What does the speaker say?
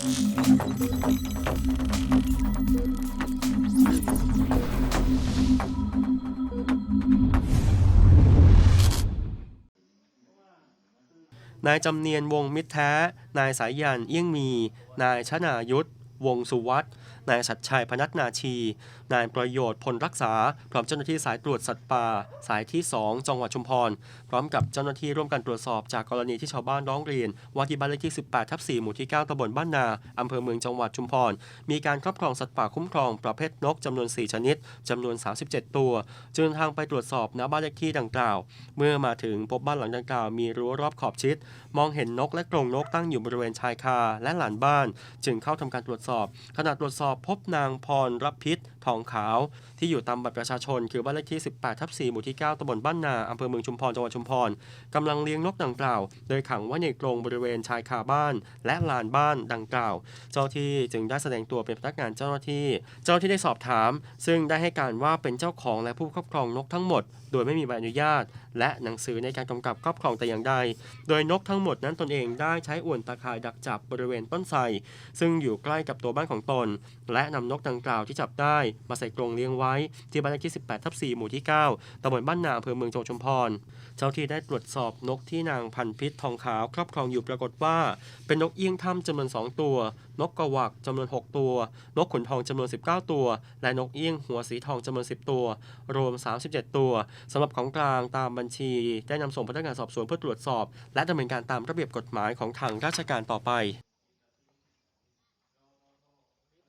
นายจำเนียนวงมิตรแท้ นายสายยันเอี้ยงมี นายชนายุทธ วงสุวัต นายชัดชัยพนัทนาชี นายประโยชน์พลรักษา พร้อมเจ้าหน้าที่สายตรวจสัตว์ป่า สายที่ 2 จังหวัดชุมพร พร้อมกับเจ้าหน้าที่ร่วมกันตรวจสอบจากกรณีที่ชาวบ้านร้องเรียน ว่าที่บ้านเลขที่ 18 ทับ 4 หมู่ที่ 9ตำบลบ้านนา อำเภอเมืองจังหวัดชุมพร มีการครอบครองสัตว์ป่าคุ้มครองประเภทนกจำนวน 4 ชนิดจำนวน 37 ตัวจึงเดินทางไปตรวจสอบณบ้านเลขที่ดังกล่าว เมื่อมาถึงพบบ้านหลังดังกล่าวมีรั้วรอบขอบชิด มองเห็นนกและกรงนกตั้งอยู่บริเวณชายคาและหลานบ้าน จึงเข้าทำการตรวจสอบขณะตรวจสอบพบนางพรรับพิษ ทองขาว ที่อยู่ตามบัตรประชาชน คือบ้านเลขที่ 18 ทับ 4 หมู่ที่ 9ตำบลบ้านนาอำเภอเมืองชุมพรจังหวัดชุมพรกำลังเลี้ยงนกดังกล่าว โดยขังไว้ในกรงบริเวณชายคาบ้าน และลานบ้านดังกล่าว เจ้าที่จึงได้แสดงตัวเป็นพนักงานเจ้าหน้าที่ เจ้าหน้าที่ได้สอบถาม ซึ่งได้ให้การว่าเป็นเจ้าของและผู้ครอบครองนกทั้งหมด โดยไม่มีใบอนุญาต และหนังสือในการกำกับครอบครองแต่อย่างใด โดยนกทั้งหมดนั้นตนเองได้ใช้อวนตาข่ายดักจับบริเวณต้นไทรซึ่งอยู่ใกล้กับตัวบ้านของตน และนำนกดังกล่าวที่จับได้มาใส่กรงเลี้ยงไว้ ที่บ้านเลขที่ 18ทับ4หมู่ที่ 9ตำบลบ้านนาอำเภอเมืองจังหวัดชุมพร เจ้าที่ได้ตรวจสอบนกที่นางพันพิษทองขาวครอบครองอยู่ปรากฏว่า เป็นนกเอี้ยงถ้ำจำนวน 2 ตัว นกกระวักจำนวน 6 ตัว นกขุนทองจำนวน 19 ตัว และนกเอี้ยงหัวสีทองจำนวน 10 ตัว รวม 37 ตัวสำหรับของกลางตามบัญชี ได้นำส่งพนักงานสอบสวนเพื่อตรวจสอบ และดำเนินการตามระเบียบกฎหมายของทางราชการต่อไป